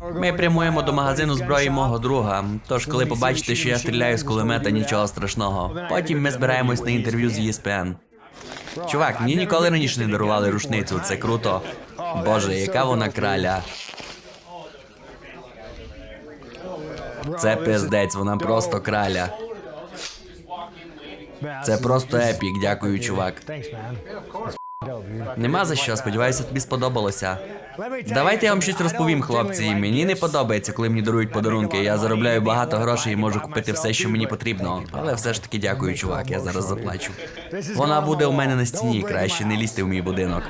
Ми прямуємо до магазину зброї мого друга. Тож, коли побачите, що я стріляю з кулемета, нічого страшного. Потім ми збираємось на інтерв'ю з ESPN. Чувак, мені ніколи раніше не дарували рушницю, це круто. Боже, яка вона краля. Це пиздець, вона просто краля. Це просто епік, дякую, чувак. Нема за що, сподіваюся, тобі сподобалося. Давайте я вам щось розповім, хлопці. Мені не подобається, коли мені дарують подарунки. Я заробляю багато грошей і можу купити все, що мені потрібно. Але все ж таки дякую, чувак. Я зараз заплачу. Вона буде у мене на стіні. Краще не лізьте в мій будинок.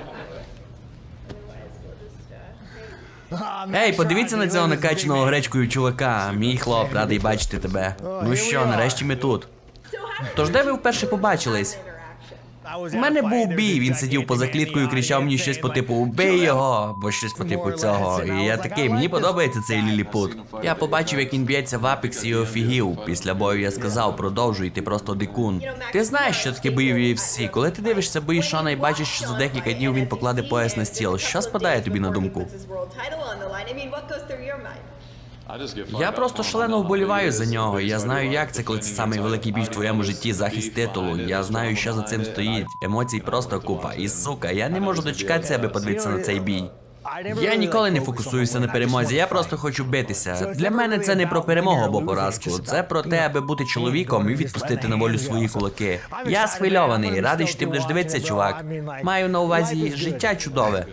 Ей, подивіться на цього накачаного гречкою чувака. Мій хлоп, радий бачити тебе. Ну що, нарешті ми тут. Тож де ви вперше побачились? У мене був бій, він сидів поза кліткою і кричав мені щось по типу Убий його! або щось по типу цього. І я такий, мені подобається цей ліліпут. Я побачив, як він б'ється в апексі і офігів. Після бою я сказав, продовжуй, ти просто дикун. Ти знаєш, що таке бої в UFC? Коли ти дивишся бої Шона і бачиш, що за декілька днів він покладе пояс на стіл, що спадає тобі на думку? Я просто шалено вболіваю за нього. Я знаю, як це, коли це самий великий бій в твоєму житті, захист титулу. Я знаю, що за цим стоїть. Емоцій просто купа. І сука, я не можу дочекатися, аби подивитися на цей бій. Я ніколи не фокусуюся на перемозі, я просто хочу битися. Для мене це не про перемогу або поразку. Це про те, аби бути чоловіком і відпустити на волю свої кулаки. Я схвильований, радий, що ти будеш дивитися, чувак. Маю на увазі життя чудове.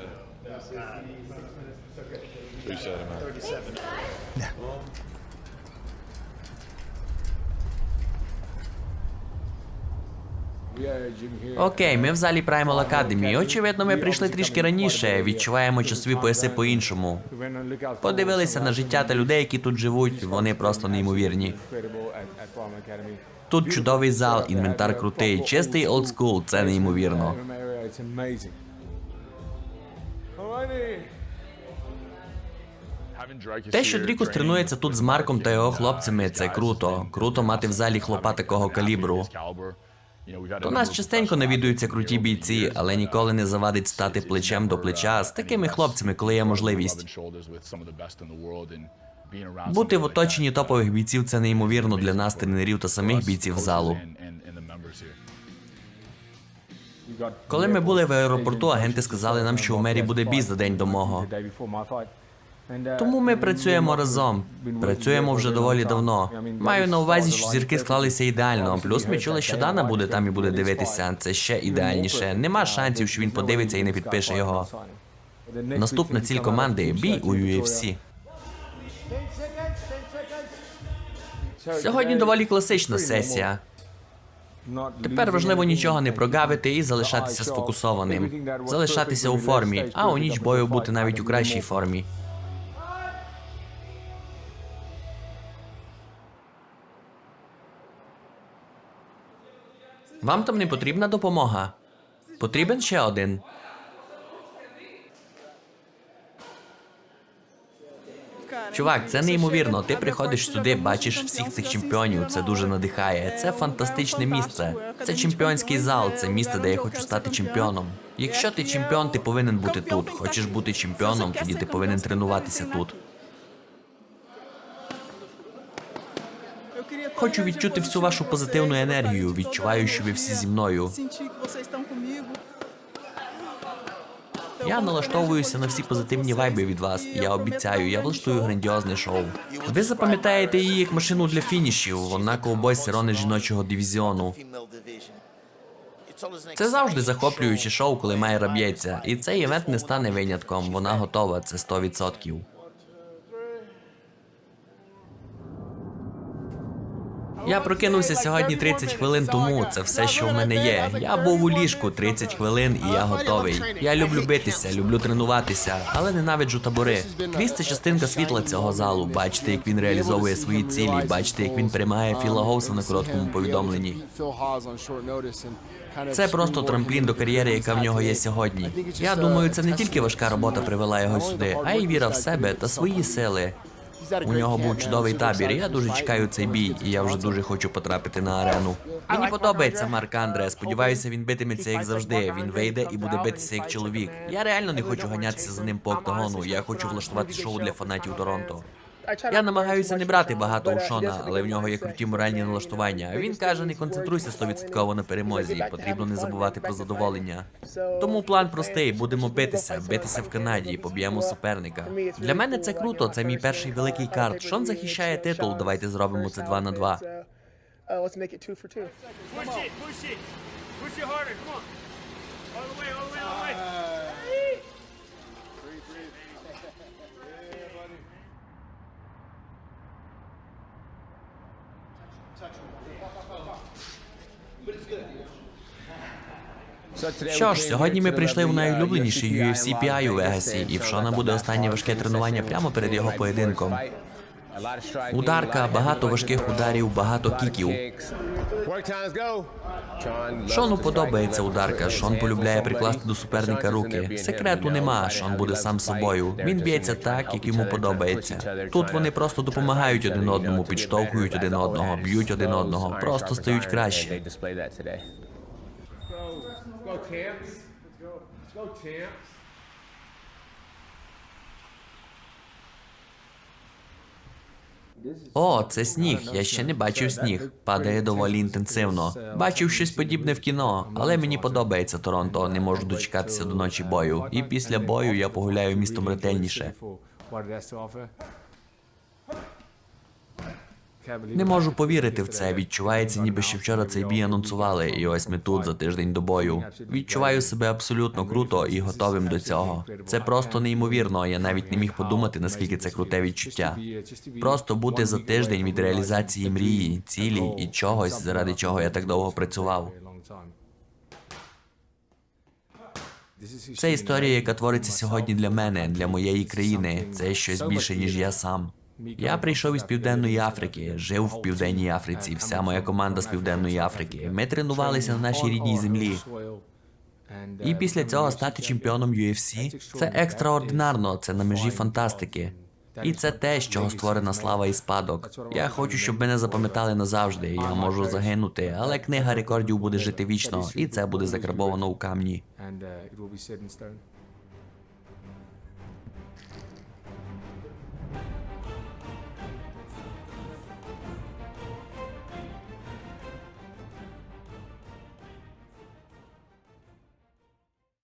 Окей, ми в залі Primal Academy. Очевидно, ми прийшли трішки раніше. Відчуваємо часові пояси по-іншому. Подивилися на життя та людей, які тут живуть. Вони просто неймовірні. Тут чудовий зал, інвентар крутий, чистий олдскул, це неймовірно. Те, що Дрікус тренується тут з Марком та його хлопцями, це круто. Круто мати в залі хлопа такого калібру. До нас частенько навідуються круті бійці, але ніколи не завадить стати плечем до плеча з такими хлопцями, коли є можливість. Бути в оточенні топових бійців це неймовірно для нас, тренерів та самих бійців залу. Коли ми були в аеропорту, агенти сказали нам, що у мері буде бій за день до мого. Тому ми працюємо разом. Працюємо вже доволі давно. Маю на увазі, що зірки склалися ідеально. Плюс ми чули, що Дана буде там і буде дивитися. Це ще ідеальніше. Нема шансів, що він подивиться і не підпише його. Наступна ціль команди бій у UFC. Сьогодні доволі класична сесія. Тепер важливо нічого не прогавити і залишатися сфокусованим, залишатися у формі, а у ніч бою бути навіть у кращій формі. Вам там не потрібна допомога? Потрібен ще один. Чувак, це неймовірно. Ти приходиш сюди, бачиш всіх цих чемпіонів. Це дуже надихає. Це фантастичне місце. Це чемпіонський зал, це місце, де я хочу стати чемпіоном. Якщо ти чемпіон, ти повинен бути тут. Хочеш бути чемпіоном, тоді ти повинен тренуватися тут. Хочу відчути всю вашу позитивну енергію. Відчуваю, що ви всі зі мною. Я налаштовуюся на всі позитивні вайби від вас. Я обіцяю, я влаштую грандіозне шоу. Ви запам'ятаєте її як машину для фінішів. Вона ковбой сирони жіночого дивізіону. Це завжди захоплююче шоу, коли Майра б'ється. І цей івент не стане винятком. Вона готова, це 100%. Я прокинувся сьогодні 30 хвилин тому. Це все, що в мене є. Я був у ліжку 30 хвилин, і я готовий. Я люблю битися, люблю тренуватися, але ненавиджу табори. Кріс це частинка світла цього залу. Бачите, як він реалізовує свої цілі. Бачите, як він приймає Філа Гоуса на короткому повідомленні. Це просто трамплін до кар'єри, яка в нього є сьогодні. Я думаю, це не тільки важка робота привела його сюди, а й віра в себе та свої сили. У нього був чудовий табір. Я дуже чекаю цей бій, і я вже дуже хочу потрапити на арену. Мені подобається Марк Андре. Сподіваюся, він битиметься як завжди. Він вийде і буде битися як чоловік. Я реально не хочу ганятися за ним по октагону. Я хочу влаштувати шоу для фанатів Торонто. Я намагаюся не брати багато у Шона, але в нього є круті моральні налаштування. Він каже, не концентруйся стовідсотково на перемозі. Потрібно не забувати про задоволення. Тому план простий: будемо битися, битися в Канаді, поб'ємо суперника. Для мене це круто. Це мій перший великий карт. Шон захищає титул. Давайте зробимо це два на два. Uh, let's make it two for two. Push it, push it. Push it harder. Come on. All the way, all the way, all the way. Що ж, сьогодні ми прийшли в найулюбленіший UFC PI у Вегасі, і в Шона буде останнє важке тренування прямо перед його поєдинком. Ударка, багато важких ударів, багато кіків. Шону подобається ударка. Шон полюбляє прикласти до суперника руки. Секрету нема. Шон буде сам собою. Він б'ється так, як йому подобається. Тут вони просто допомагають один одному, підштовхують один одного, б'ють один одного, просто стають краще. Let's go, champs. О, це сніг. Я ще не бачив сніг. Падає доволі інтенсивно. Бачив щось подібне в кіно, але мені подобається Торонто. Не можу дочекатися до ночі бою. І після бою я погуляю містом ретельніше. Не можу повірити в це. Відчувається, ніби ще вчора цей бій анонсували, і ось ми тут за тиждень до бою. Відчуваю себе абсолютно круто і готовим до цього. Це просто неймовірно. Я навіть не міг подумати, наскільки це круте відчуття. Просто бути за тиждень від реалізації мрії, цілі і чогось, заради чого я так довго працював. Це історія, яка твориться сьогодні для мене, для моєї країни. Це щось більше, ніж я сам. Я прийшов із Південної Африки, жив в Південній Африці. Вся моя команда з Південної Африки. Ми тренувалися на нашій рідній землі. І після цього стати чемпіоном UFC – це екстраординарно, це на межі фантастики. І це те, з чого створена слава і спадок. Я хочу, щоб мене запам'ятали назавжди. Я можу загинути, але книга рекордів буде жити вічно, і це буде закарбовано у камні.